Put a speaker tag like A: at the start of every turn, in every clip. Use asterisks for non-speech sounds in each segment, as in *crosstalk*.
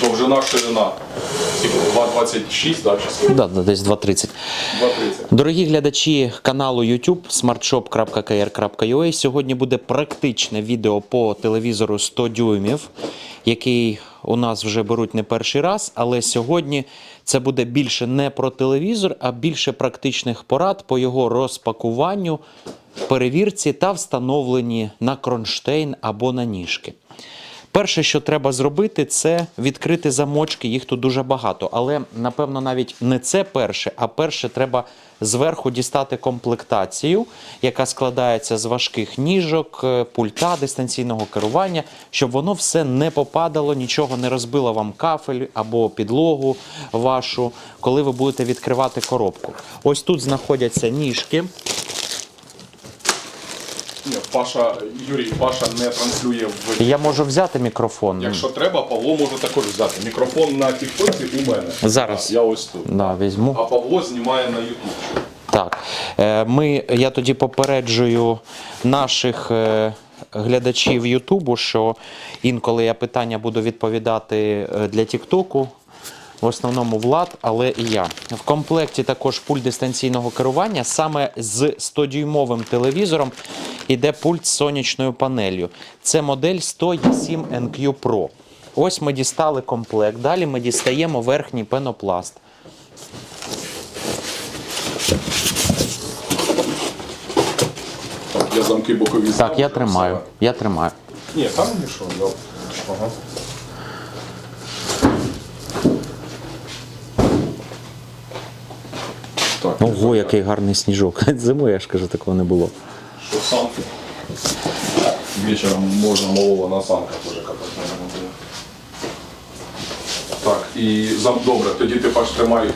A: Довжина, ширина. Скільки? 2,26, да, чи?
B: Да, да, десь 2.30.
A: 2,30.
B: Дорогі глядачі каналу YouTube smartshop.kr.ua, сьогодні буде практичне відео по телевізору 100 дюймів, який у нас вже беруть не перший раз, але сьогодні це буде більше не про телевізор, а більше практичних порад по його розпакуванню, перевірці та встановленні на кронштейн або на ніжки. Перше, що треба зробити, це відкрити замочки. Їх тут дуже багато. Але напевно навіть не це перше, а перше треба зверху дістати комплектацію, яка складається з важких ніжок, е, пульта дистанційного керування, щоб воно все не попадало, нічого не розбило вам кафель або підлогу вашу, коли ви будете відкривати коробку. Ось тут знаходяться ніжки.
A: Ні, Паша, Юрій, Паша не транслює в
B: Я можу взяти мікрофон.
A: Якщо треба, Павло може також взяти. Мікрофон на тіктоці у мене.
B: Зараз.
A: А, Я ось тут.
B: Да, візьму.
A: А Павло знімає на Ютуб.
B: Так, е, ми, я тоді попереджую наших е, глядачів Ютубу, що інколи я питання буду відповідати е, для Тіктоку. В основному Влад, але і я. В комплекті також пульт дистанційного керування. Саме з 100-дюймовим телевізором іде пульт з сонячною панелью. Це модель 107 NQ Pro. Ось ми дістали комплект. Далі ми дістаємо верхній пенопласт.
A: Так, я замки бокові
B: Так, я тримаю. Я тримаю.
A: Ні, там да. Ага.
B: Ого, який гарний сніжок. *laughs* Зимою, я ж кажу, такого не було.
A: що санки. Вечором можна малого на санках уже катати. Так, і зам... добре, тоді ти Паш тримай.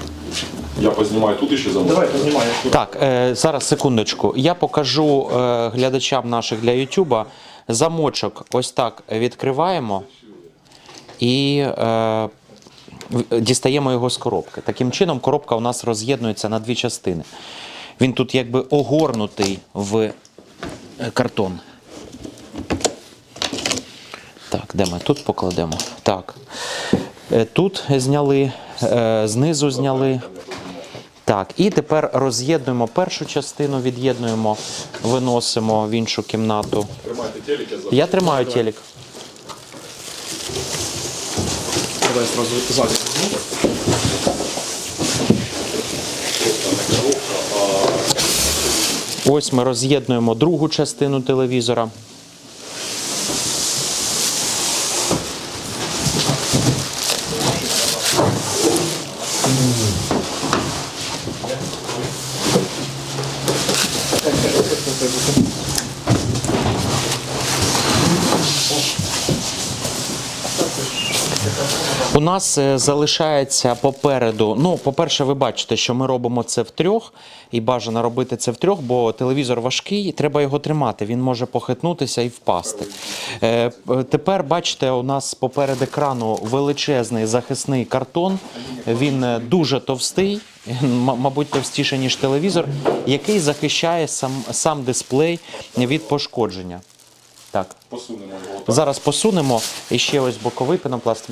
A: Я познімаю тут ще замок.
C: Давай познімаю.
B: Так, е, зараз секундочку. Я покажу е, глядачам наших для Ютуба замочок. Ось так відкриваємо і е, дістаємо його з коробки. Таким чином, коробка у нас роз'єднується на дві частини. Він тут якби огорнутий в е, картон. Так, де ми тут покладемо? Так. Е, Тут зняли, е, знизу зняли. Так, і тепер роз'єднуємо першу частину, від'єднуємо, виносимо в іншу кімнату.
A: Тримайте телек, я.
B: Я тримаю телек.
C: Давай сразу ззаді.
B: Ось ми роз'єднуємо другу частину телевізора. Нас е, залишається попереду. Ну, по-перше, ви бачите, що ми робимо це втрьох, і бажано робити це втрьох, бо телевізор важкий, треба його тримати. Він може похитнутися і впасти. Е, тепер бачите, у нас поперед екрану величезний захисний картон. Він е, дуже товстий, мабуть, товстіше, ніж телевізор, який захищає сам, сам дисплей від пошкодження. Так.
A: Посунемо його. так.
B: Зараз посунемо і ще ось боковий пенопласт.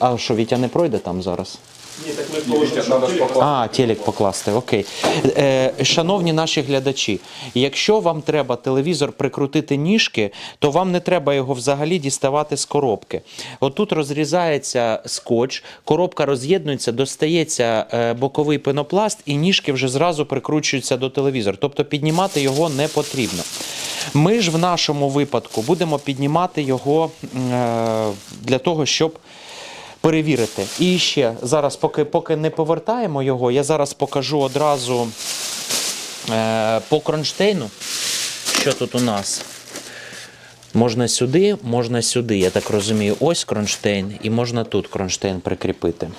B: А що, Вітя не пройде там зараз?
C: Ні, так ми положимо, телек-
A: покласти.
B: А, телек покласти, окей. Е, шановні наші глядачі, якщо вам треба телевізор прикрутити ніжки, то вам не треба його взагалі діставати з коробки. Отут розрізається скотч, коробка роз'єднується, достається е, боковий пенопласт, і ніжки вже зразу прикручуються до телевізора. Тобто піднімати його не потрібно. Ми ж в нашому випадку будемо піднімати його е, для того, щоб перевірити. І ще зараз, поки, поки не повертаємо його, я зараз покажу одразу е, по кронштейну, що тут у нас. Можна сюди, можна сюди. Я так розумію, ось кронштейн, і можна тут кронштейн прикріпити.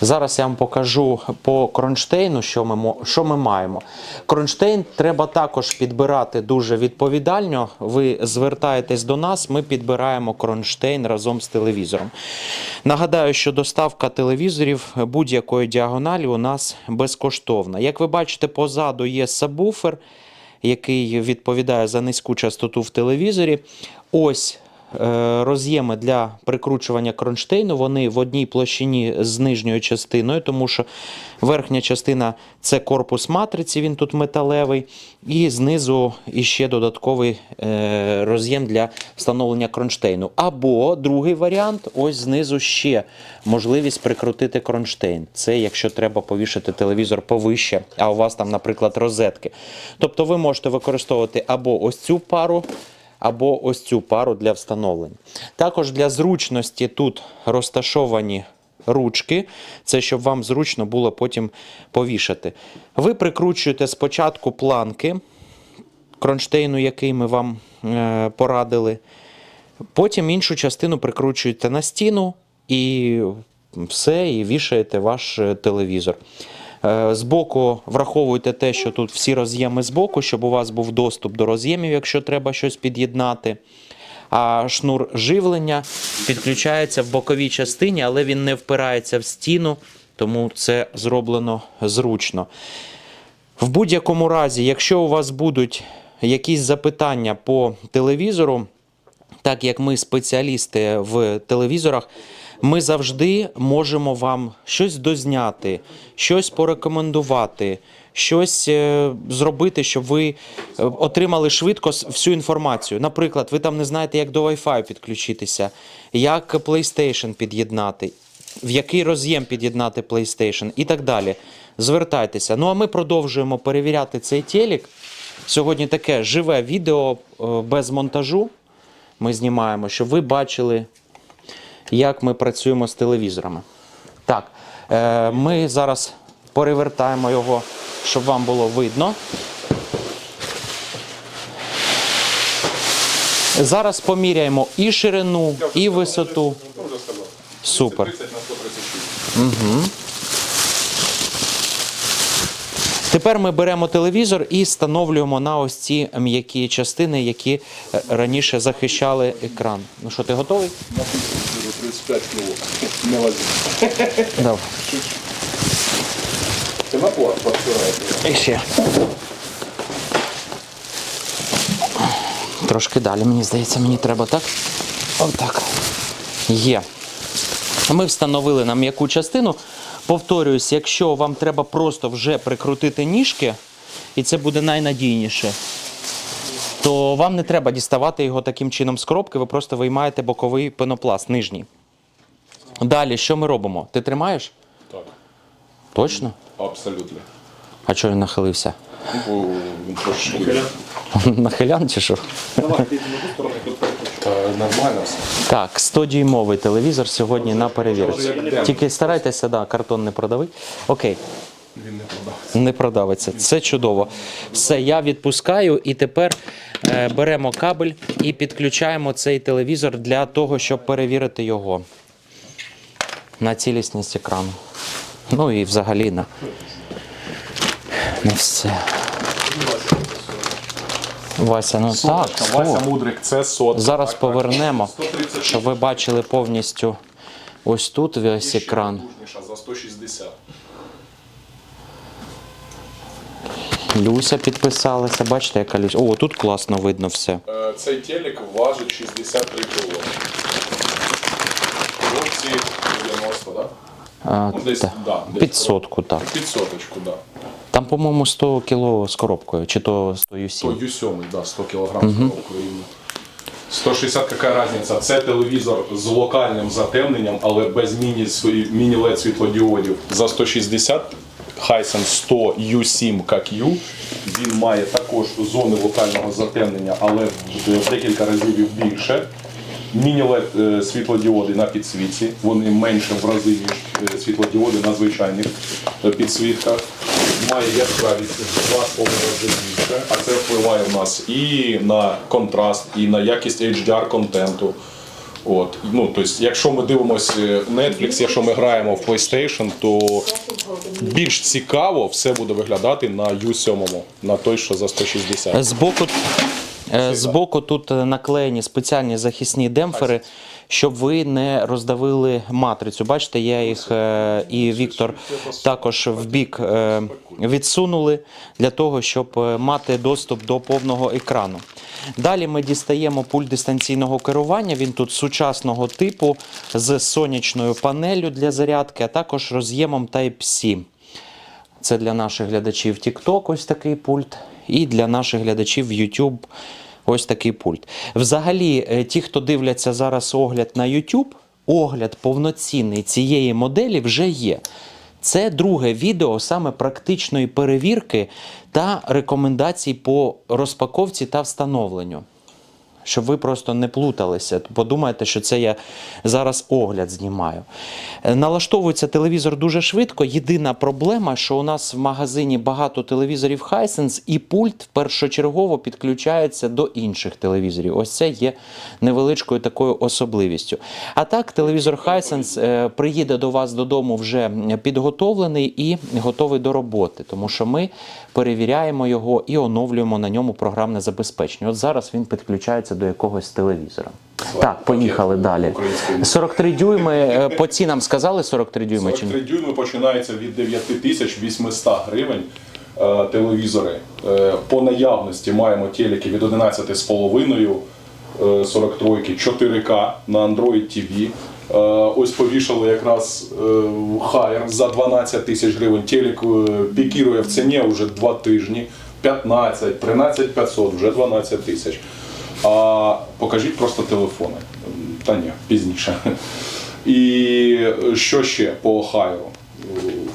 B: Зараз я вам покажу по кронштейну, що ми, що ми маємо. Кронштейн треба також підбирати дуже відповідально. Ви звертаєтесь до нас, ми підбираємо кронштейн разом з телевізором. Нагадаю, що доставка телевізорів будь-якої діагоналі у нас безкоштовна. Як ви бачите, позаду є сабвуфер, який відповідає за низьку частоту в телевізорі. Ось роз'єми для прикручування кронштейну. Вони в одній площині з нижньою частиною, тому що верхня частина це корпус матриці, він тут металевий, і знизу іще додатковий е, роз'єм для встановлення кронштейну. Або другий варіант ось знизу ще можливість прикрутити кронштейн. Це якщо треба повішати телевізор повище, а у вас там, наприклад, розетки. Тобто ви можете використовувати або ось цю пару або ось цю пару для встановлення. Також для зручності тут розташовані ручки, це щоб вам зручно було потім повішати. Ви прикручуєте спочатку планки кронштейну, який ми вам е, порадили. Потім іншу частину прикручуєте на стіну і все, і вішаєте ваш е, телевізор. Е, Збоку враховуйте те, що тут всі роз'єми збоку, щоб у вас був доступ до роз'ємів, якщо треба щось під'єднати. А шнур живлення підключається в боковій частині, але він не впирається в стіну, тому це зроблено зручно. В будь-якому разі, якщо у вас будуть якісь запитання по телевізору, так як ми спеціалісти в телевізорах, ми завжди можемо вам щось дозняти, щось порекомендувати, щось е, зробити, щоб ви е, отримали швидко всю інформацію. Наприклад, ви там не знаєте, як до Wi-Fi підключитися, як PlayStation під'єднати, в який роз'єм під'єднати PlayStation і так далі. Звертайтеся. Ну а ми продовжуємо перевіряти цей телек. Сьогодні таке живе відео е, без монтажу. Ми знімаємо, щоб ви бачили, як ми працюємо з телевізорами. Так, е, ми зараз перевертаємо його, щоб вам було видно. Зараз поміряємо і ширину, і висоту. Супер.
A: 30 на 136.
B: Тепер ми беремо телевізор і встановлюємо на ось ці м'які частини, які е, раніше захищали екран. Ну що, ти готовий?
A: Написано 35 кіло. Не лазить.
B: Давай.
A: Ти на плат.
B: І ще. Трошки далі, мені здається, мені треба так. Отак. Є. Ми встановили на м'яку частину. Повторююсь, якщо вам треба просто вже прикрутити ніжки, і це буде найнадійніше, то вам не треба діставати його таким чином з коробки, ви просто виймаєте боковий пенопласт нижній. Далі, що ми робимо? Ти тримаєш?
A: Так,
B: Точно?
A: абсолютно.
B: А чого він нахилився?
A: Ну, бо він трошки
B: Нахилян *laughs* чи що?
C: Давай, ти на сторону тут.
A: Е, Нормально все.
B: Так, 100-дюймовий телевізор сьогодні на перевірці. Тільки старайтеся, да, картон не продавити. Окей,
A: Він не продався.
B: не продавиться. Це чудово. Все, я відпускаю і тепер е, беремо кабель і підключаємо цей телевізор для того, щоб перевірити його на цілісність екрану. Ну і взагалі на, на все. Вася, ну так,
A: Вася
B: стоп.
A: Мудрик, це сот.
B: Зараз повернемо,
A: 136.
B: щоб ви бачили повністю ось тут весь екран.
A: Потужніша, За 160.
B: Люся підписалася. Бачите, яка Люся. О, тут класно видно все.
A: Е, Цей телек важить 63 кг. 90, так?
B: А,
A: Ну, десь,
B: та,
A: да, десь
B: під сотку, так.
A: Під соточку, так. Да.
B: Там, по-моєму, 100 кіло з коробкою, чи то 100
A: То
B: UC.
A: Ю7, да, 100 кг з коробкою. 160 яка різниця? Це телевізор з локальним затемненням, але без міні, міні LED світлодіодів. За 160 Hisense 100 U7 як U. Він має також зони локального затемнення, але в декілька разів більше. Міні-LED е, світлодіоди на підсвітці, вони менше в рази, ніж е, світлодіоди на звичайних е, підсвітках. Має яскравість в два з половиною рази більше, а це впливає в нас і на контраст, і на якість HDR контенту. От. Ну, тобто, якщо ми дивимося Netflix, якщо ми граємо в PlayStation, то більш цікаво все буде виглядати на U7, на той, що за 160.
B: Збоку, Е, Збоку тут е, наклеєні спеціальні захисні демпфери, щоб ви не роздавили матрицю. Бачите, я їх е, і Віктор також в бік е, відсунули для того, щоб е, мати доступ до повного екрану. Далі ми дістаємо пульт дистанційного керування. Він тут сучасного типу з сонячною панеллю для зарядки, а також роз'ємом Type-C. Це для наших глядачів TikTok ось такий пульт, і для наших глядачів в YouTube ось такий пульт. Взагалі, е, ті, хто дивляться зараз огляд на YouTube, огляд повноцінний цієї моделі вже є. Це друге відео саме практичної перевірки та рекомендацій по розпаковці та встановленню щоб ви просто не плуталися. Подумайте, що це я зараз огляд знімаю. Е, Налаштовується телевізор дуже швидко. Єдина проблема, що у нас в магазині багато телевізорів Hisense, і пульт першочергово підключається до інших телевізорів. Ось це є невеличкою такою особливістю. А так, телевізор Hisense е, приїде до вас додому вже підготовлений і готовий до роботи, тому що ми перевіряємо його і оновлюємо на ньому програмне забезпечення. От зараз він підключається до якогось телевізора. Так, поїхали далі.
A: українською.
B: 43 дюйми. е, По цінам сказали 43 дюйми чи ні?
A: 43 дюйми починається від 9800 гривень е, телевізори. Е, по наявності маємо телеки від 11,5 е, 43 4К на Android TV. Ось повішали якраз Haier за 12 тисяч гривень. Телек пікірує в ціні вже 2 тижні. 15, 13 500, вже 12 тисяч. А покажіть просто телефони. Та ні, пізніше. І що ще по Хайру?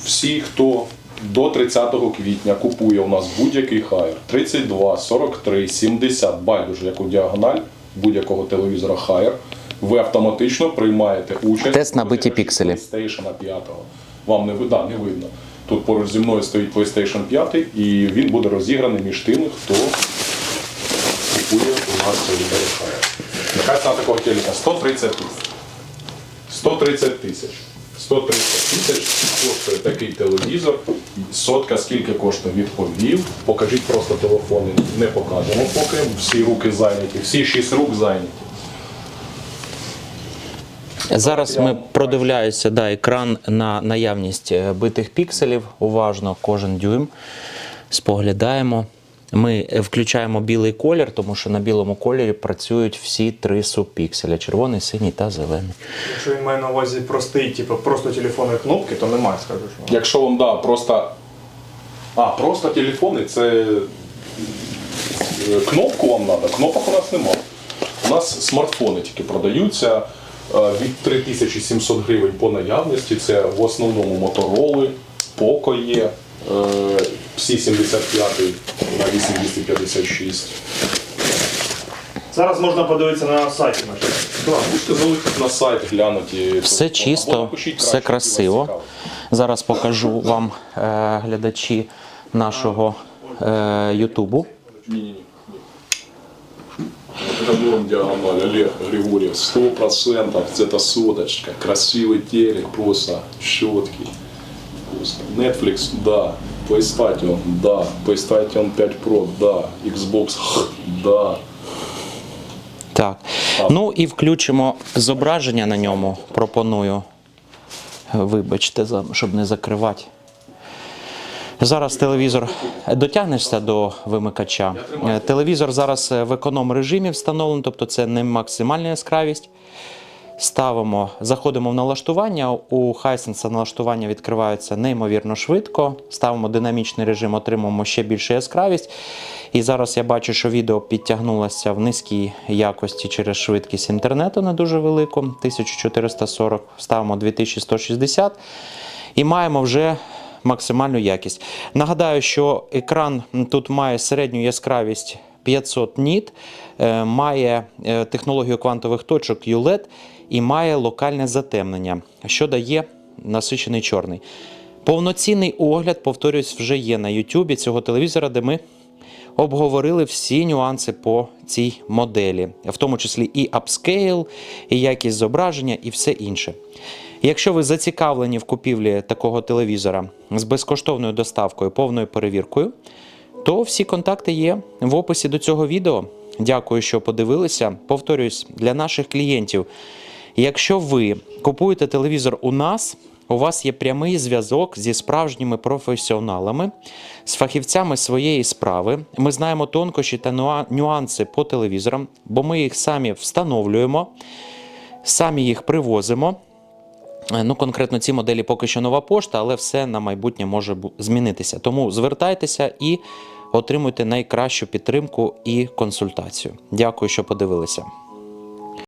A: Всі, хто до 30 квітня купує у нас будь-який Хайр 32, 43, 70, байдуже яку діагональ будь-якого телевізора Хайр, ви автоматично приймаєте участь
B: Тест на биті пікселі.
A: PlayStation 5. Вам не, да, не видно. Тут поруч зі мною стоїть PlayStation 5, і він буде розіграний між тими, хто купує у нас Хайр. Яка ціна такого телека? 130 тисяч. 130 тисяч. 130 тисяч коштує такий телевізор. Сотка скільки коштує відповів. Покажіть просто телефони, не покажемо поки. Всі руки зайняті, всі шість рук зайняті.
B: Зараз ми продивляємося да, екран на наявність е, битих пікселів. Уважно кожен дюйм споглядаємо. Ми е, включаємо білий колір, тому що на білому кольорі працюють всі три субпікселя: червоний, синій та зелений.
C: Якщо він має на увазі простий, типу просто телефонної кнопки, то немає, скажу, що.
A: Якщо вам да, просто. А, просто телефони це. е, Кнопку вам треба, кнопок у нас немає. У нас смартфони тільки продаються е, від 3700 гривень по наявності. Це в основному мотороли, Poco є, е, всі 75 на 8256.
C: Зараз можна подивитися на сайті нашому.
A: Да, можете залетіти на сайт, глянути.
B: Все
A: Або
B: чисто,
A: напишіть
B: все
A: краще, які вас
B: красиво.
A: цікавить.
B: Зараз покажу вам е, глядачі нашого е, Ютубу.
A: Не-не-не. Вот это норм диагональ, Олег Григорьев, сто процентов, это соточка, красивый телек, просто щеткий. Просто. Netflix, да, PlayStation, да, PlayStation 5 Pro, да, Xbox, да.
B: Так. Ну і включимо зображення на ньому. Пропоную. Вибачте, щоб не закривати. Зараз телевізор дотягнешся до вимикача. Телевізор зараз в економ режимі встановлений, тобто це не максимальна яскравість. Ставимо, заходимо в налаштування. У Hisense налаштування відкриваються неймовірно швидко. Ставимо динамічний режим, отримуємо ще більшу яскравість. І зараз я бачу, що відео підтягнулося в низькій якості через швидкість інтернету, не дуже велику, 1440. Ставимо 2160 і маємо вже максимальну якість. Нагадаю, що екран тут має середню яскравість 500 ніт, е, має е, технологію квантових точок ULED і має локальне затемнення, що дає насичений чорний. Повноцінний огляд, повторюсь, вже є на YouTube цього телевізора, де ми обговорили всі нюанси по цій моделі, в тому числі і апскейл, і якість зображення, і все інше. Якщо ви зацікавлені в купівлі такого телевізора з безкоштовною доставкою, повною перевіркою, то всі контакти є в описі до цього відео. Дякую, що подивилися. Повторюсь, для наших клієнтів. Якщо ви купуєте телевізор у нас, у вас є прямий зв'язок зі справжніми професіоналами, з фахівцями своєї справи. Ми знаємо тонкощі та нюанси по телевізорам, бо ми їх самі встановлюємо, самі їх привозимо. Е, Ну, конкретно ці моделі поки що нова пошта, але все на майбутнє може змінитися. Тому звертайтеся і отримуйте найкращу підтримку і консультацію. Дякую, що подивилися.